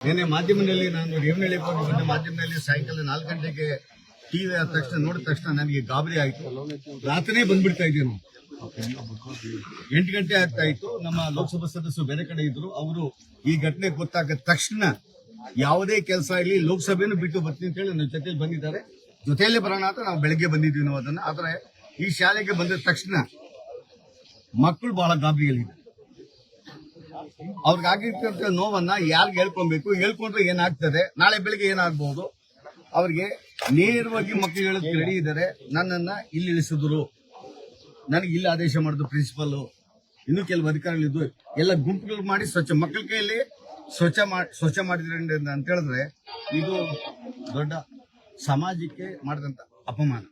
ನಿನ್ನೆ ಮಾಧ್ಯಮದಲ್ಲಿ ನಾನು ರೇವನಹಳ್ಳಿ ಹೋಗಿ ಬಂದ ಮಾಧ್ಯಮದಲ್ಲಿ ಸಾಯಂಕಾಲ ನಾಲ್ಕು ಗಂಟೆಗೆ ಟಿವಿ ಆದ ತಕ್ಷಣ ನೋಡಿದ ತಕ್ಷಣ ನನಗೆ ಗಾಬರಿ ಆಯಿತು. ರಾತ್ರಿ ಬಂದ್ಬಿಡ್ತಾ ಇದ್ದೇನು. ಎಂಟು ಗಂಟೆ ಆಗ್ತಾ ಇತ್ತು. ನಮ್ಮ ಲೋಕಸಭಾ ಸದಸ್ಯರು ಬೇರೆ ಕಡೆ ಇದ್ರು. ಅವರು ಈ ಘಟನೆ ಗೊತ್ತಾಗ ತಕ್ಷಣ ಯಾವುದೇ ಕೆಲಸ ಇಲ್ಲಿ ಲೋಕಸಭೆನೂ ಬಿಟ್ಟು ಬರ್ತೀನಿ ಅಂತ ಹೇಳಿ ನನ್ನ ಜೊತೆಯಲ್ಲಿ ಬಂದಿದ್ದಾರೆ. ಜೊತೆಯಲ್ಲೇ ಬರೋಣ ಅಂತ ನಾವು ಬೆಳಗ್ಗೆ ಬಂದಿದ್ದೀವಿ ನಾವು ಅದನ್ನ. ಆದ್ರೆ ಈ ಶಾಲೆಗೆ ಬಂದ ತಕ್ಷಣ ಮಕ್ಕಳು ಬಹಳ ಗಾಬರಿಯಲ್ಲಿದ್ದಾರೆ. ಅವ್ರಿಗಾಗಿರ್ತಕ್ಕಂಥ ನೋವನ್ನ ಯಾರಿಗೆ ಹೇಳ್ಕೊಬೇಕು ಹೇಳ್ಕೊಂಡ್ರೆ ಏನಾಗ್ತದೆ? ನಾಳೆ ಬೆಳಿಗ್ಗೆ ಏನಾಗ್ಬಹುದು ಅವ್ರಿಗೆ ನೇರವಾಗಿ ಮಕ್ಕಳು ಹೇಳೋದಕ್ಕೆ ರೆಡಿ ಇದ್ದಾರೆ. ನನ್ನನ್ನ ಇಲ್ಲಿ ಇಳಿಸಿದ್ರು. ನನಗೆ ಇಲ್ಲಿ ಆದೇಶ ಮಾಡಿದ್ರು ಪ್ರಿನ್ಸಿಪಲ್ ಇನ್ನು ಕೆಲವು ಅಧಿಕಾರಿಗಳಿದ್ದು ಎಲ್ಲ ಗುಂಪುಗಳು ಮಾಡಿ ಸ್ವಚ್ಛ ಮಕ್ಕಳ ಕೈಯಲ್ಲಿ ಸ್ವಚ್ಛ ಮಾಡಿ ಸ್ವಚ್ಛ ಮಾಡಿದ್ರೆ ಅಂತ ಹೇಳಿದ್ರೆ ಇದು ದೊಡ್ಡ ಸಮಾಜಕ್ಕೆ ಮಾಡಿದಂತ ಅಪಮಾನ.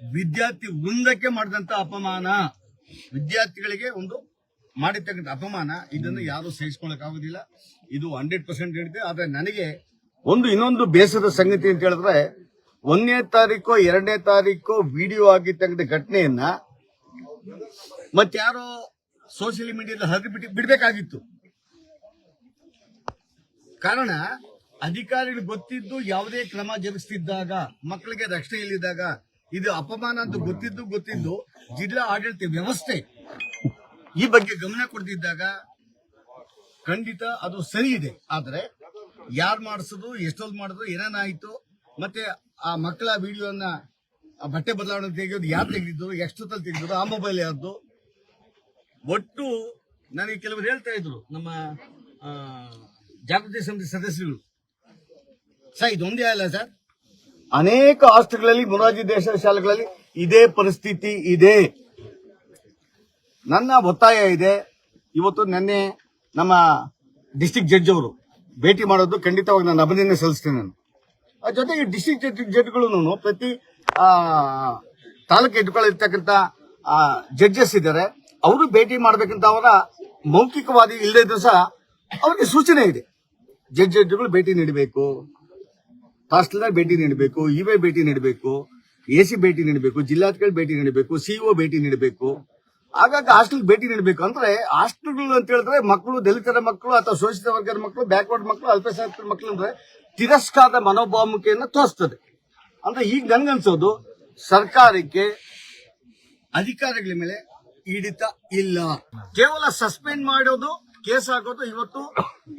ವಿದ್ಯಾರ್ಥಿ ವೃಂದಕ್ಕೆ ಮಾಡಿದಂತ ಅಪಮಾನ. ವಿದ್ಯಾರ್ಥಿಗಳಿಗೆ ಒಂದು ಮಾಡಿರ್ತಕ್ಕಂಥ ಅಪಮಾನ ಇದನ್ನು ಯಾರು ಸಹಿಸ್ಕೊಳಕ್ ಆಗುದಿಲ್ಲ ಇದು ಹಂಡ್ರೆಡ್ ಪರ್ಸೆಂಟ್ ಹೇಳಿದೆ. ಆದ್ರೆ ನನಗೆ ಒಂದು ಇನ್ನೊಂದು ಬೇಸರದ ಸಂಗತಿ ಅಂತ ಹೇಳಿದ್ರೆ ಒಂದನೇ ತಾರೀಕು ಎರಡನೇ ತಾರೀಕು ವಿಡಿಯೋ ಆಗಿರ್ತಕ್ಕಂಥ ಘಟನೆಯನ್ನ ಮತ್ತಾರೋ ಸೋಷಿಯಲ್ ಮೀಡಿಯಾದಲ್ಲಿ ಹರಿದು ಬಿಟ್ಟು ಬಿಡ್ಬೇಕಾಗಿತ್ತು. ಕಾರಣ ಅಧಿಕಾರಿಗಳು ಗೊತ್ತಿದ್ದು ಯಾವುದೇ ಕ್ರಮ ಜರುಗಿಸ್ತಿದ್ದಾಗ ಮಕ್ಕಳಿಗೆ ರಕ್ಷಣೆ ಇಲ್ಲಿದ್ದಾಗ ಇದು ಅಪಮಾನ ಅಂತ ಗೊತ್ತಿದ್ದು ಗೊತ್ತಿದ್ದು ಜಿಲ್ಲಾ ಆಡಳಿತ ವ್ಯವಸ್ಥೆ. ಈ ಬಗ್ಗೆ ಗಮನ ಕೊಡದಿದ್ದಾಗ ಖಂಡಿತ ಅದು ಸರಿ ಇದೆ. ಆದ್ರೆ ಯಾರು ಮಾಡಿಸೋದು, ಎಷ್ಟೊಂದು ಮಾಡಿದ್ರು ಏನೇನಾಯ್ತು ಮತ್ತೆ ಆ ಮಕ್ಕಳ ವಿಡಿಯೋನ, ಆ ಬಟ್ಟೆ ಬದಲಾವಣೆ ತೆಗೆಯೋದು ಯಾರು ತೆಗೆದಿದ್ದು, ಎಷ್ಟೊತ್ತಲ್ಲಿ ತೆಗೆದ್ರು ಆ ಮೊಬೈಲ್ ಯಾರ್ದು? ಒಟ್ಟು ನನಗೆ ಕೆಲವರು ಹೇಳ್ತಾ ಇದ್ರು, ನಮ್ಮ ಜಾಗೃತಿ ಸಮಿತಿ ಸದಸ್ಯರು. ಸರ್ ಇದೊಂದೇ ಅಲ್ಲ ಸರ್. ಅನೇಕ ಹಾಸ್ಟೆಲ್ಗಳಲ್ಲಿ ಮುರಾಜಿ ದೇಶ ಶಾಲೆಗಳಲ್ಲಿ ಇದೇ ಪರಿಸ್ಥಿತಿ ಇದೆ. ನನ್ನ ಒತ್ತಾಯ ಇದೆ. ಇವತ್ತು ನಿನ್ನೆ ನಮ್ಮ ಡಿಸ್ಟಿಕ್ ಜಡ್ಜ್ ಅವರು ಭೇಟಿ ಮಾಡೋದು ಖಂಡಿತವಾಗಿ ನಾನು ಅಭಿನಂದನೆ ಸಲ್ಲಿಸ್ತೇನೆ ನಾನು. ಆ ಜೊತೆಗೆ ಡಿಸ್ಟಿಕ್ ಜಡ್ಜ್ಗಳು ಪ್ರತಿ ತಾಲೂಕು ಆ ಜಡ್ಜಸ್ ಇದ್ದಾರೆ. ಅವರು ಭೇಟಿ ಮಾಡಬೇಕಂತ ಅವರ ಮೌಖಿಕವಾದಿ ಇಲ್ಲದೇ ಇದ್ರೂ ಸಹ ಅವರಿಗೆ ಸೂಚನೆ ಇದೆ. ಜಡ್ಜ್ ಜಡ್ಜ್ಗಳು ಭೇಟಿ ನೀಡಬೇಕು. ತಹಸೀಲ್ದಾರ್ ಭೇಟಿ ನೀಡಬೇಕು. ಇವೆ ಭೇಟಿ ನೀಡಬೇಕು. ಎ ಸಿ ಭೇಟಿ ನೀಡಬೇಕು. ಜಿಲ್ಲಾಧಿಕಾರಿ ಭೇಟಿ ನೀಡಬೇಕು. ಸಿಇಒ ಭೇಟಿ ನೀಡಬೇಕು. ಆಗಾಗ ಹಾಸ್ಟೆಲ್ ಭೇಟಿ ನೀಡಬೇಕು ಅಂದ್ರೆ ಹಾಸ್ಟೆಲ್ಗಳು ಅಂತ ಹೇಳಿದ್ರೆ ಮಕ್ಕಳು, ದಲಿತರ ಮಕ್ಕಳು ಅಥವಾ ಶೋಷಿತ ವರ್ಗದ ಮಕ್ಕಳು, ಬ್ಯಾಕ್ವರ್ಡ್ ಮಕ್ಕಳು, ಅಲ್ಪಸಂಖ್ಯಾತರ ಮಕ್ಕಳು ಅಂದ್ರೆ ತಿರಸ್ಕಾರದ ಮನೋಭಾವನೆಯನ್ನು ತೋರಿಸ್ತದೆ. ಅಂದ್ರೆ ಈಗ ನನ್ಗನ್ಸೋದು ಸರ್ಕಾರಕ್ಕೆ ಅಧಿಕಾರಿಗಳ ಮೇಲೆ ಹಿಡಿತ ಇಲ್ಲ. ಕೇವಲ ಸಸ್ಪೆಂಡ್ ಮಾಡೋದು, ಕೇಸ್ ಹಾಕೋದು ಇವತ್ತು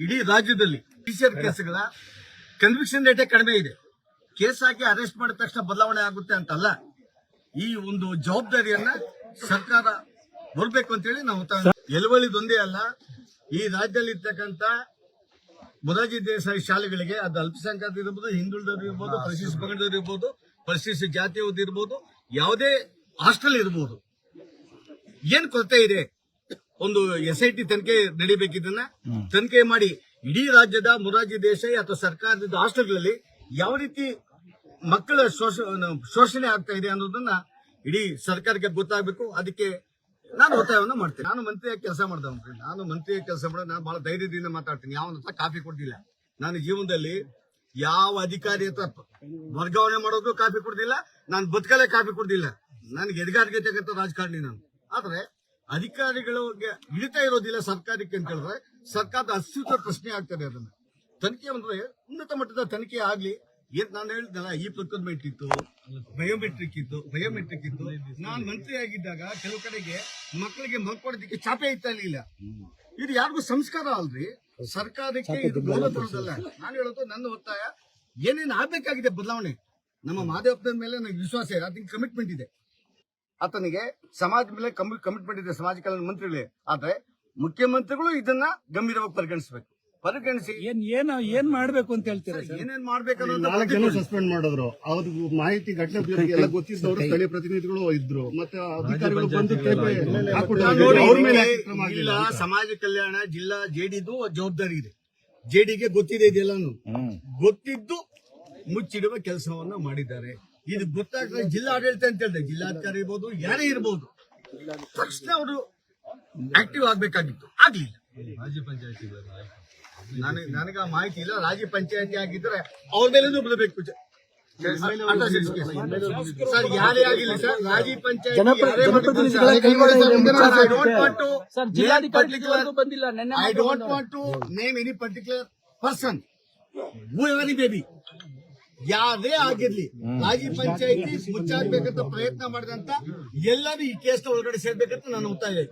ಇಡೀ ರಾಜ್ಯದಲ್ಲಿ ಟೀಚರ್ ಕೇಸ್ಗಳ ಕನ್ವಿಕ್ಷನ್ ರೇಟೇ ಕಡಿಮೆ ಇದೆ. ಕೇಸ್ ಹಾಕಿ ಅರೆಸ್ಟ್ ಮಾಡಿದ ತಕ್ಷಣ ಬದಲಾವಣೆ ಆಗುತ್ತೆ ಅಂತಲ್ಲ, ಈ ಒಂದು ಜವಾಬ್ದಾರಿಯನ್ನ ಸರ್ಕಾರ ಬರ್ಬೇಕು ಅಂತೇಳಿ ನಾವು ಎಲುವಳಿದೊಂದೇ ಅಲ್ಲ. ಈ ರಾಜ್ಯದಲ್ಲಿ ಇರ್ತಕ್ಕಂತ ಮೊರಾರ್ಜಿ ದೇಸಾಯಿ ಶಾಲೆಗಳಿಗೆ ಅದು ಅಲ್ಪಸಂಖ್ಯಾತ ಇರ್ಬೋದು ಹಿಂದುಳಿದವರು ಇರ್ಬೋದು ಪರಿಶಿಷ್ಟ ಪಂಗಡದವ್ರು ಇರ್ಬೋದು ಪರಿಶಿಷ್ಟ ಜಾತಿಯವ್ರದ್ದು ಇರ್ಬೋದು ಯಾವುದೇ ಹಾಸ್ಟೆಲ್ ಇರ್ಬೋದು. ಏನ್ ಕೊರತೆ ಇದೆ? ಒಂದು ಎಸ್ ಐ ಟಿ ತನಿಖೆ ನಡಿಬೇಕಿದ್ದನ್ನ ತನಿಖೆ ಮಾಡಿ ಇಡೀ ರಾಜ್ಯದ ಮೊರಾರ್ಜಿ ದೇಸಾಯಿ ಅಥವಾ ಸರ್ಕಾರದ ಹಾಸ್ಟೆಲ್ಗಳಲ್ಲಿ ಯಾವ ರೀತಿ ಮಕ್ಕಳ ಶೋಷ- ಶೋಷಣೆ ಆಗ್ತಾ ಇದೆ ಅನ್ನೋದನ್ನ ಇಡೀ ಸರ್ಕಾರಕ್ಕೆ ಗೊತ್ತಾಗಬೇಕು. ಅದಕ್ಕೆ ನಾನು ಒತ್ತಾಯವನ್ನು ಮಾಡ್ತೀನಿ. ನಾನು ಮಂತ್ರಿಯಾಗಿ ಕೆಲಸ ಮಾಡ್ದೆ ನಾನು ಮಂತ್ರಿಯಾಗಿ ಕೆಲಸ ಮಾಡೋದು, ನಾನು ಬಹಳ ಧೈರ್ಯದಿಂದ ಮಾತಾಡ್ತೀನಿ. ಯಾವ ಹತ್ರ ಕಾಫಿ ಕೊಡ್ತಿಲ್ಲ ನಾನು ಜೀವನದಲ್ಲಿ ಯಾವ ಅಧಿಕಾರಿ ಹತ್ರ ವರ್ಗಾವಣೆ ಮಾಡೋದು ಕಾಫಿ ಕೊಡ್ತಿಲ್ಲ ನಾನು ಬದುಕಲೇ ಕಾಫಿ ಕೊಡ್ತಿಲ್ಲ ನನಗೆ ಎದಗಾರಿಗೆ ತಗಂತ ರಾಜಕಾರಣಿ ನಾನು. ಆದ್ರೆ ಅಧಿಕಾರಿಗಳಿಗೆ ಹಿಡಿತಾ ಇರೋದಿಲ್ಲ ಸರ್ಕಾರಕ್ಕೆ ಅಂತ ಹೇಳಿದ್ರೆ ಸರ್ಕಾರದ ಅಸ್ತಿತ್ವ ಪ್ರಶ್ನೆ ಆಗ್ತದೆ ಅದನ್ನ. ತನಿಖೆ ಅಂದ್ರೆ ಉನ್ನತ ಮಟ್ಟದ ತನಿಖೆ ಆಗ್ಲಿ ಏನ್ ನಾನು ಹೇಳಿದ್ನಲ್ಲ ಈ ಪ್ರೊಕ್ಯೂರ್ಮೆಂಟ್ ಇತ್ತು ಬಯೋಮೆಟ್ರಿಕ್ ಇತ್ತು ಬಯೋಮೆಟ್ರಿಕ್ ಇತ್ತು. ನಾನು ಮಂತ್ರಿ ಆಗಿದ್ದಾಗ ಕೆಲವು ಕಡೆಗೆ ಮಕ್ಕಳಿಗೆ ಮಲ್ಕೊಡೋದಕ್ಕೆ ಚಾಪೆ ಇತ್ತ ಇರ್ಲಿಲ್ಲ. ಇದು ಯಾರಿಗೂ ಸಂಸ್ಕಾರ ಅಲ್ರಿ. ಸರ್ಕಾರಕ್ಕೆ ಇದು ಗೌರವ ತರೋದಲ್ಲ ನಾನು ಹೇಳೋದು ನನ್ನ ಒತ್ತಾಯ ಏನೇನು ಆಗ್ಬೇಕಾಗಿದೆ ಬದಲಾವಣೆ? ನಮ್ಮ ಮಾದೇವಪ್ಪನ ಮೇಲೆ ನನಗೆ ವಿಶ್ವಾಸ ಇದೆ ಅದಕ್ಕೆ ಕಮಿಟ್ಮೆಂಟ್ ಇದೆ. ಆತನಿಗೆ ಸಮಾಜ ಮೇಲೆ ಕಮಿಟ್ಮೆಂಟ್ ಇದೆ ಸಮಾಜ ಕಲ್ಯಾಣ ಮಂತ್ರಿಗಳೇ. ಆದ್ರೆ ಮುಖ್ಯಮಂತ್ರಿಗಳು ಇದನ್ನ ಗಂಭೀರವಾಗಿ ಪರಿಗಣಿಸಬೇಕು. ಪರಿಗಣಿಸಿ. ಏನ್ ಏನ್ ಏನ್ ಮಾಡ್ಬೇಕು ಅಂತ ಹೇಳ್ತೀರಾ ಸರ್ ಏನೇನ್ ನಾಲ್ಕು ಜನ ಸಸ್ಪೆಂಡ್ ಮಾಡಿದ್ರು. ಅವ್ರ ಮಾಹಿತಿ ಘಟನೆ ಬಗ್ಗೆ ಎಲ್ಲ ಗೊತ್ತಿದ್ದವರು ಸ್ಥಳೀಯ ಪ್ರತಿನಿಧಿಗಳು ಇದ್ರು. ಮತ್ತೆ ಅಧಿಕಾರಿಗಳು ಬಂದು ಟೇಪ್ ಅವ್ರ ಮೇಲೆ ಯಾಕೆ ಕ್ರಮ ಆಗಿಲ್ಲ ಅಂತ. ಸಮಾಜ ಕಲ್ಯಾಣ ಜಿಲ್ಲಾ ಜೆಡಿದು ಜವಾಬ್ದಾರಿ ಇದೆ. ಜೆಡಿಗೆ ಗೊತ್ತಿದೆ ಇದೆಲ್ಲಾನು. ಗೊತ್ತಿದ್ದು ಮುಚ್ಚಿಡುವ ಕೆಲಸವನ್ನ ಮಾಡಿದ್ದಾರೆ. ಇದು ಗೊತ್ತಾಗ್ತದೆ ಜಿಲ್ಲಾ ಆಡಳಿತ ಅಂತ ಹೇಳಿದೆ. ಜಿಲ್ಲಾಧಿಕಾರಿ ಇರ್ಬೋದು ಯಾರೇ ಇರ್ಬೋದು. ತಕ್ಷಣ ಅವರು ಆಕ್ಟಿವ್ ಆಗ್ಬೇಕಾಗಿತ್ತು. ಆಗ್ಲಿಲ್ಲ. ನನಗೆ ನನಗೆ ಆ ಮಾಹಿತಿ ಇಲ್ಲ. ರಾಜ್ಯ ಪಂಚಾಯತಿ ಆಗಿದ್ರೆ ಅವ್ರ ಮೇಲೆ ಬಿಡಬೇಕು ಸರ್ ಯಾರೇ ಆಗಿಲ್ಲ ಸರ್ ರಾಜಿ ಪಂಚಾಯತ್ don't ಬಂದವರು. want to name any particular person any baby ಯಾರೇ ಆಗಿರ್ಲಿ ರಾಜಿ ಪಂಚಾಯತಿ ಮುಚ್ಚಾಕ್ಬೇಕಂತ ಪ್ರಯತ್ನ ಮಾಡಿದಂತ ಎಲ್ಲರೂ ಈ ಕೇಸ್ ಒಳಗಡೆ ಸೇರ್ಬೇಕಂತ ನಾನು ಒತ್ತಾಯ